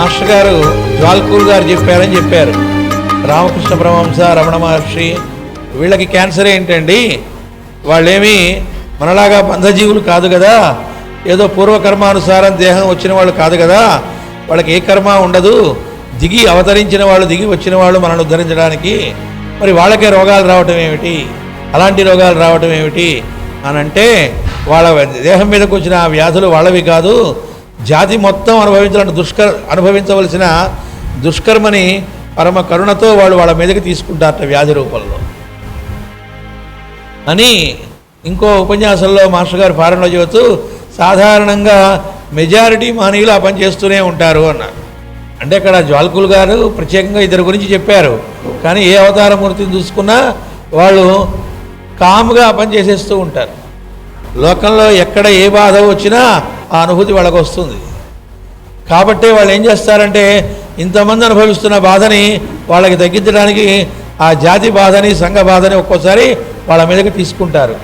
Master గారు జ్వాల్కూర్ గారు చెప్పారని చెప్పారు. రామకృష్ణ పరమహంస రమణ మహర్షి వీళ్ళకి క్యాన్సర్ ఏంటండి? వాళ్ళేమి మనలాగా బంధజీవులు కాదు కదా? ఏదో పూర్వకర్మానుసారం దేహం వచ్చిన వాళ్ళు కాదు కదా? వాళ్ళకి ఏ కర్మ ఉండదు. దిగి అవతరించిన వాళ్ళు దిగి వచ్చిన వాళ్ళు మనల్ని ఉద్ధరించడానికి. మరి వాళ్ళకే రోగాలు రావటం ఏమిటి? అలాంటి రోగాలు రావటం ఏమిటి? అని అంటే వాళ్ళ దేహం మీదకు వచ్చిన ఆ వ్యాధులు వాళ్ళవి కాదు. జాతి మొత్తం అనుభవించాలని దుష్కర్ అనుభవించవలసిన దుష్కర్మని పరమ కరుణతో వాళ్ళు వాళ్ళ మీదకి తీసుకుంటారట వ్యాధి రూపంలో. అని ఇంకో ఉపన్యాసంలో మాస్టర్ గారు ఫారెన్లో చెబుతూ సాధారణంగా మెజారిటీ మానవులు ఆ పని చేస్తూనే ఉంటారు అన్నారు. అంటే అక్కడ జ్వాల్కులు గారు ప్రత్యేకంగా ఇద్దరి గురించి చెప్పారు. కానీ ఏ అవతార మూర్తిని చూసుకున్నా వాళ్ళు కాముగా ఆ పని చేసేస్తూ ఉంటారు. లోకంలో ఎక్కడ ఏ బాధ వచ్చినా ఆ అనుభూతి వాళ్ళకు వస్తుంది. కాబట్టి వాళ్ళు ఏం చేస్తారంటే ఇంతమంది అనుభవిస్తున్న బాధని వాళ్ళకి తగ్గించడానికి ఆ జాతి బాధని సంఘ బాధని ఒక్కోసారి వాళ్ళ మీదకి తీసుకుంటారు.